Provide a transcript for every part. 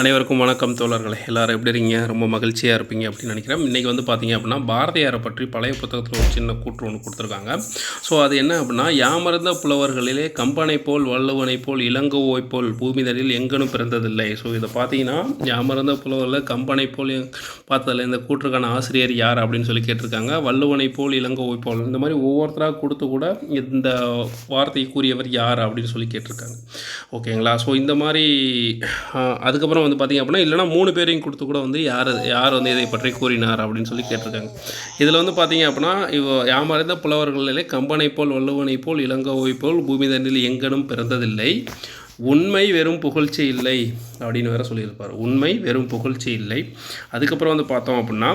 அனைவருக்கும் வணக்கம் தோழர்களே. எல்லாரும் எப்படி இருக்கீங்க? ரொம்ப மகிழ்ச்சியாக இருப்பீங்க அப்படின்னு நினைக்கிறேன். இன்றைக்கி வந்து பார்த்தீங்க அப்படின்னா பாரதியாரை பற்றி பழைய புத்தகத்தில் ஒரு சின்ன கூற்று ஒன்று கொடுத்துருக்காங்க. ஸோ அது என்ன அப்படின்னா யாமர்ந்த புலவர்களிலே கம்பனை போல் வள்ளுவனை போல் இளங்கோவை போல் பூமிதனில் எங்கனும் பிறந்ததில்லை. ஸோ இதை பார்த்தீங்கன்னா யாமர்ந்த புலவர்களில் கம்பனை போல் பார்த்ததில்ல இந்த கூற்றுக்கான ஆசிரியர் யார் அப்படின்னு சொல்லி கேட்டிருக்காங்க. வள்ளுவனை போல் இளங்கோவை போல். இந்த மாதிரி ஒவ்வொருத்தராக கொடுத்து கூட இந்த வார்த்தையை கூறியவர் யார் அப்படின்னு சொல்லி கேட்டிருக்காங்க. ஓகேங்களா ஸோ இந்த மாதிரி அதுக்கப்புறம் வந்து பார்த்தீங்க அப்படின்னா இல்லைனா மூணு பேரையும் கொடுத்து கூட வந்து யார் யார் வந்து இதை பற்றி கூறினார் அப்படின்னு சொல்லி கேட்டிருக்காங்க. இதில் வந்து பார்த்தீங்க அப்படின்னா இவ யாமறிந்த புலவர்களிலே கம்பனை போல் வள்ளுவனை போல் இளங்கோவை போல் பூமி தண்டில் எங்கனும் பிறந்ததில்லை. உண்மை வெறும் புகழ்ச்சி இல்லை அப்படின்னு வேற சொல்லியிருப்பார். உண்மை வெறும் புகழ்ச்சி இல்லை. அதுக்கப்புறம் வந்து பார்த்தோம் அப்படின்னா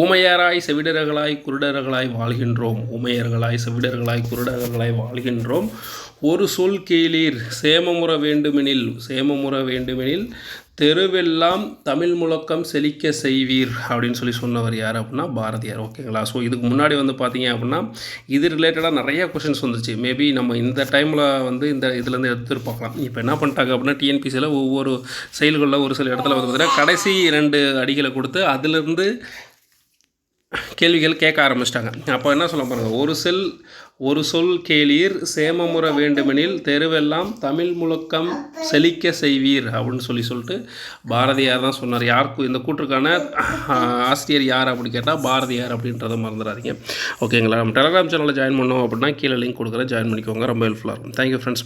ஊமையராய் செவிடர்களாய் குருடர்களாய் வாழ்கின்றோம். ஊமையர்களாய் செவிடர்களாய் குருடர்களாய் வாழ்கின்றோம். ஒரு சொல் கீழீர் சேமமுற வேண்டுமெனில் சேமமுற வேண்டுமெனில் தெருவெல்லாம் தமிழ் முழக்கம் செழிக்க செய்வீர் அப்படின்னு சொல்லி சொன்னவர் யார் அப்படின்னா பாரதியார். ஓகேங்களா ஸோ இதுக்கு முன்னாடி வந்து பார்த்தீங்க அப்படின்னா இது ரிலேட்டடாக நிறைய கொஷின்ஸ் வந்துச்சு. மேபி நம்ம இந்த டைமில் வந்து இந்த இதுலேருந்து எடுத்துகிட்டு பார்க்கலாம். இப்போ என்ன பண்ணிட்டாங்க அப்படின்னா டிஎன்பிசியில் ஒவ்வொரு செயல்களில் ஒரு சில இடத்துல வந்து பார்த்தீங்கன்னா கடைசி ரெண்டு அடிகளை கொடுத்து அதுலேருந்து கேள்விகள் கேட்க ஆரம்பிச்சிட்டாங்க. அப்போ என்ன சொல்ல பாருங்க ஒரு செல் ஒரு சொல் கேளீர் சேமமுற வேண்டுமெனில் தெருவெல்லாம் தமிழ் முழக்கம் செழிக்க செய்வீர் அப்படின்னு சொல்லி சொல்லிட்டு பாரதியார் தான் சொன்னார். யாருக்கு? இந்த கூற்றுக்கான ஆசிரியர் யார் அப்படின்னு கேட்டால் பாரதியார் அப்படின்றத மறந்துடாதீங்க. ஓகேங்களா? நம்ம டெலகிராம் சேனலில் ஜாயின் பண்ணோம் அப்படின்னா கீழே லிங்க் கொடுக்குறேன். ஜாயின் பண்ணிக்கோங்க. ரொம்ப ஹெல்ப்ஃபுல்லாக இருக்கும். Thank you friends